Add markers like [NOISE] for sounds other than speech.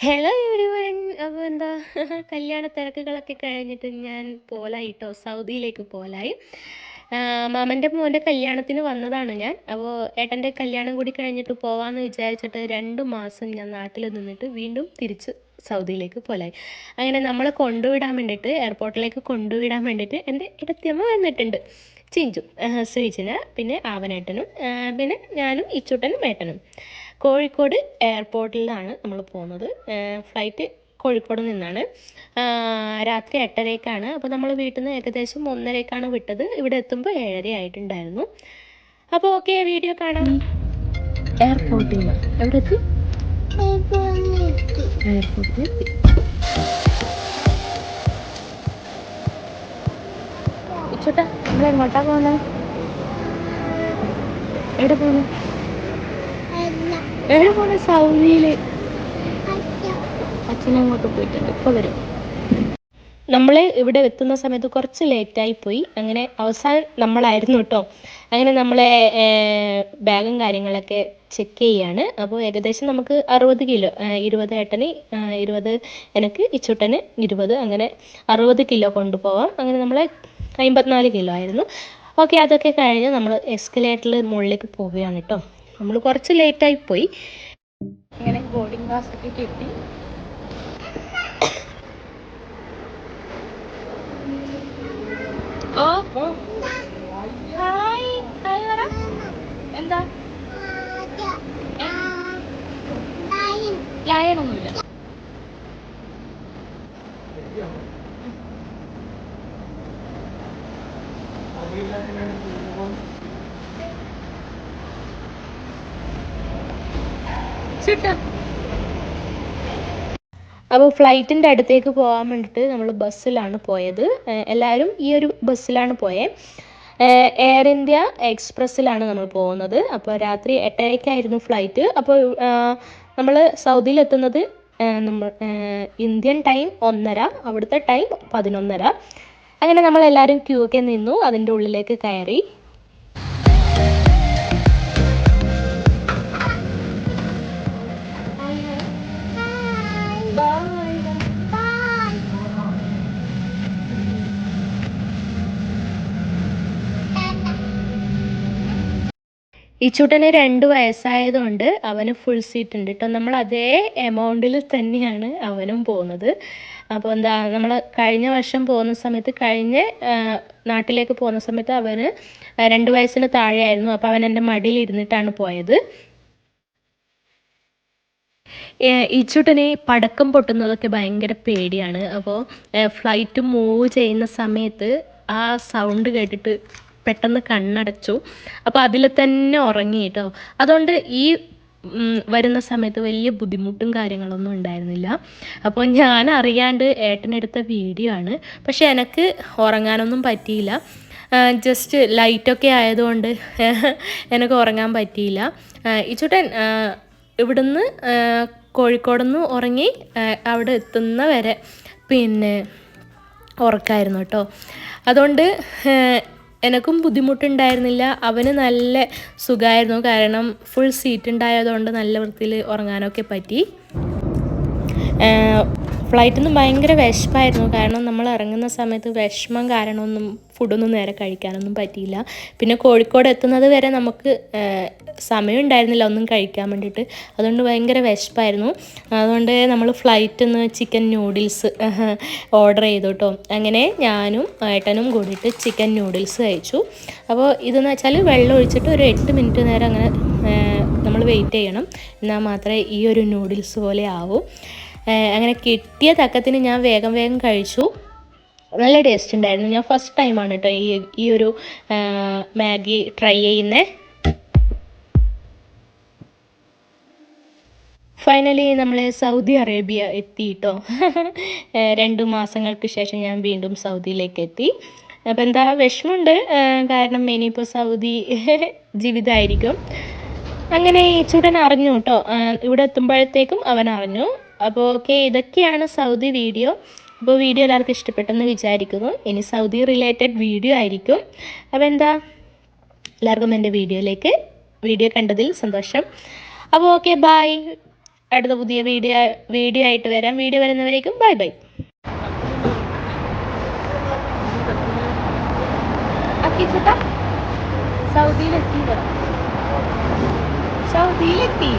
Hello everyone അപ്പോൾ എന്താ? [LAUGHS] കല്യാണ തിരക്കുകളൊക്കെ കഴിഞ്ഞിട്ട് ഞാൻ പോലായി കേട്ടോ സൗദിയിലേക്ക് പോലായി. മാമന്റെ മോന്റെ കല്യാണത്തിന് വന്നതാണ് ഞാൻ. അപ്പോൾ ഏട്ടന്റെ കല്യാണം കൂടി കഴിഞ്ഞിട്ട് പോവാമെന്ന് വിചാരിച്ചിട്ട് രണ്ട് മാസം ഞാൻ നാട്ടിൽ നിന്നിട്ട് വീണ്ടും തിരിച്ച് സൗദിയിലേക്ക് പോലായി. അങ്ങനെ നമ്മളെ കൊണ്ടുവിടാൻ വേണ്ടിയിട്ട് എയർപോർട്ടിലേക്ക് കൊണ്ടുവിടാൻ വേണ്ടിയിട്ട് എന്റെ ഇടത്തിയമ്മ വന്നിട്ടുണ്ട്. ചിഞ്ചു ശ്രീജന പിന്നെ ആവനേട്ടനും പിന്നെ ഞാനും ഇച്ചുട്ടനും ഏട്ടനും. കോഴിക്കോട് എയർപോർട്ടിലാണ് നമ്മൾ പോകുന്നത്. ഫ്ലൈറ്റ് കോഴിക്കോട് നിന്നാണ്. രാത്രി എട്ടരയ്ക്കാണ്. അപ്പോൾ നമ്മൾ വീട്ടിൽ നിന്ന് ഏകദേശം ഒന്നരയ്ക്കാണ് വിട്ടത്. ഇവിടെ എത്തുമ്പോൾ ഏഴര ആയിട്ടുണ്ടായിരുന്നു. അപ്പോൾ ഓക്കെ വീഡിയോ കാണാം. എയർപോർട്ടിൽ എവിടെ എത്തി എയർപോർട്ടിൽ എത്തി നമ്മൾ എങ്ങോട്ടാ പോകുന്നത് എവിടെ പോകുന്നു എവിടെ പോണ സൗദിയിൽ അച്ഛനങ്ങോട്ട് പോയിട്ടുണ്ട്. ഇപ്പൊ വരും. നമ്മൾ ഇവിടെ എത്തുന്ന സമയത്ത് കുറച്ച് ലേറ്റായി പോയി. അങ്ങനെ അവസാനം നമ്മളായിരുന്നു കേട്ടോ അങ്ങനെ നമ്മളെ ബാഗും കാര്യങ്ങളൊക്കെ ചെക്ക് ചെയ്യാണ്. അപ്പോൾ ഏകദേശം നമുക്ക് അറുപത് കിലോ ഇരുപത് ഏട്ടന് ഇരുപത് എനിക്ക് ഇച്ചുട്ടന് ഇരുപത്. അങ്ങനെ അറുപത് കിലോ കൊണ്ടുപോവാം. അങ്ങനെ നമ്മളെ അമ്പത്തിനാല് കിലോ ആയിരുന്നു. ഓക്കെ അതൊക്കെ കഴിഞ്ഞ് നമ്മൾ എസ്കലേറ്ററിൽ മുകളിലേക്ക് പോവുകയാണ് കേട്ടോ നമ്മൾ കുറച്ച് ലേറ്റായി പോയി. ഇങ്ങനെ ബോർഡിംഗ് പാസ് ഒക്കെ കിട്ടി. ഓ. ഹായ്. ഹായ് പറ. എന്താ? ലയണൊന്നുമില്ല ചുട്ടാ അപ്പോൾ ഫ്ലൈറ്റിന്റെ അടുത്തേക്ക് പോകാൻ വേണ്ടിയിട്ട് നമ്മൾ ബസ്സിലാണ് പോയത്. എല്ലാവരും ഈ ഒരു ബസ്സിലാണ് പോയത് എയർ ഇന്ത്യ എക്സ്പ്രസ്സിലാണ് നമ്മൾ പോകുന്നത്. അപ്പോൾ രാത്രി എട്ടരയ്ക്കായിരുന്നു ഫ്ലൈറ്റ്. അപ്പോൾ നമ്മൾ സൗദിയിലെത്തുന്നത് നമ്മൾ ഇന്ത്യൻ ടൈം ഒന്നര അവിടുത്തെ ടൈം പതിനൊന്നര. അങ്ങനെ നമ്മൾ എല്ലാവരും ക്യൂ ഒക്കെ നിന്നു അതിന്റെ ഉള്ളിലേക്ക് കയറി. ഈ ചൂട്ടന് രണ്ട് വയസ്സായതുകൊണ്ട് അവന് ഫുൾ സീറ്റ് ഉണ്ട്. കേട്ടോ നമ്മൾ അതേ എമൗണ്ടിൽ തന്നെയാണ് അവനും പോകുന്നത്. അപ്പോൾ എന്താ നമ്മൾ കഴിഞ്ഞ വർഷം പോകുന്ന സമയത്ത് കഴിഞ്ഞ നാട്ടിലേക്ക് പോകുന്ന സമയത്ത് അവന് രണ്ട് വയസ്സിന് താഴെയായിരുന്നു. അപ്പോൾ അവൻ എന്റെ മടിയിൽ ഇരുന്നിട്ടാണ് പോയത്. ഇച്ചുട്ടന് പടക്കം പൊട്ടുന്നതൊക്കെ ഭയങ്കര പേടിയാണ്. അപ്പോൾ ഫ്ലൈറ്റ് മൂവ് ചെയ്യുന്ന സമയത്ത് ആ സൗണ്ട് കേട്ടിട്ട് പെട്ടെന്ന് കണ്ണടച്ചു. അപ്പോൾ അതിൽ തന്നെ ഉറങ്ങി കേട്ടോ അതുകൊണ്ട് ഈ വരുന്ന സമയത്ത് വലിയ ബുദ്ധിമുട്ടും കാര്യങ്ങളൊന്നും ഉണ്ടായിരുന്നില്ല. അപ്പോൾ ഞാൻ അറിയാണ്ട് ഏട്ടനെടുത്ത വീഡിയോ ആണ്. പക്ഷെ എനിക്ക് ഉറങ്ങാനൊന്നും പറ്റിയില്ല. ജസ്റ്റ് ലൈറ്റൊക്കെ ആയതുകൊണ്ട് എനിക്ക് ഉറങ്ങാൻ പറ്റിയില്ല. ഇച്ചുട്ടൻ ഇവിടുന്ന് കോഴിക്കോട് നിന്ന് ഉറങ്ങി അവിടെ എത്തുന്ന വരെ പിന്നെ ഉറക്കായിരുന്നു കേട്ടോ. അതുകൊണ്ട് എനക്കും ബുദ്ധിമുട്ടുണ്ടായിരുന്നില്ല. അവന് നല്ല സുഖമായിരുന്നു കാരണം ഫുൾ സീറ്റ് ഉണ്ടായതുകൊണ്ട് നല്ല വൃത്തിയിൽ ഉറങ്ങാനൊക്കെ പറ്റി. ഫ്ലൈറ്റിൽ നിന്ന് ഭയങ്കര വിശപ്പായിരുന്നു. കാരണം നമ്മൾ ഇറങ്ങുന്ന സമയത്ത് വിഷമം കാരണമൊന്നും ഫുഡൊന്നും നേരെ കഴിക്കാനൊന്നും പറ്റിയില്ല. പിന്നെ കോഴിക്കോട് എത്തുന്നത് വരെ നമുക്ക് സമയം ഉണ്ടായിരുന്നില്ല ഒന്നും കഴിക്കാൻ വേണ്ടിയിട്ട്. അതുകൊണ്ട് ഭയങ്കര വിശപ്പായിരുന്നു. അതുകൊണ്ട് നമ്മൾ ഫ്ലൈറ്റിൽ നിന്ന് ചിക്കൻ ന്യൂഡിൽസ് ഓർഡർ ചെയ്തു കേട്ടോ അങ്ങനെ ഞാനും ഏട്ടനും കൂടിയിട്ട് ചിക്കൻ ന്യൂഡിൽസ് കഴിച്ചു. അപ്പോൾ ഇതെന്ന് വെച്ചാൽ വെള്ളം ഒഴിച്ചിട്ട് ഒരു എട്ട് മിനിറ്റ് നേരം അങ്ങനെ നമ്മൾ വെയിറ്റ് ചെയ്യണം. എന്നാൽ മാത്രമേ ഈ ഒരു ന്യൂഡിൽസ് പോലെ ആവൂ. അങ്ങനെ കിട്ടിയ തക്കത്തിന് ഞാൻ വേഗം വേഗം കഴിച്ചു. നല്ല ടേസ്റ്റ് ഉണ്ടായിരുന്നു. ഞാൻ ഫസ്റ്റ് ടൈമാണ് കേട്ടോ ഈ ഈ ഒരു മാഗി ട്രൈ ചെയ്യുന്നത് ഫൈനലി നമ്മൾ സൗദി അറേബ്യ എത്തി കേട്ടോ [LAUGHS] രണ്ട് മാസങ്ങൾക്ക് ശേഷം ഞാൻ വീണ്ടും സൗദിയിലേക്ക് എത്തി. അപ്പം എന്താ വിഷമമുണ്ട്. കാരണം ഇനിയിപ്പോൾ സൗദി [LAUGHS] ജീവിതമായിരിക്കും അങ്ങനെ ചുടൻ അറിഞ്ഞു കേട്ടോ ഇവിടെ എത്തുമ്പോഴത്തേക്കും അവൻ അറിഞ്ഞു. അപ്പോൾ ഓക്കെ ഇതൊക്കെയാണ് സൗദി വീഡിയോ അപ്പോൾ വീഡിയോ എല്ലാവർക്കും ഇഷ്ടപ്പെട്ടെന്ന് വിചാരിക്കുന്നു. ഇനി സൗദി റിലേറ്റഡ് വീഡിയോ ആയിരിക്കും. അപ്പോൾ എന്താ? എല്ലാവർക്കും എന്റെ വീഡിയോയിലേക്ക് വീഡിയോ കണ്ടതിൽ സന്തോഷം. അപ്പോൾ ഓക്കെ ബായ് അടുത്ത പുതിയ വീഡിയോ വീഡിയോ ആയിട്ട് വരാം. വീഡിയോ വരുന്നവരേക്കും ബൈ ബൈ. സൗദിയിലെത്തി. സൗദിയിലെത്തി.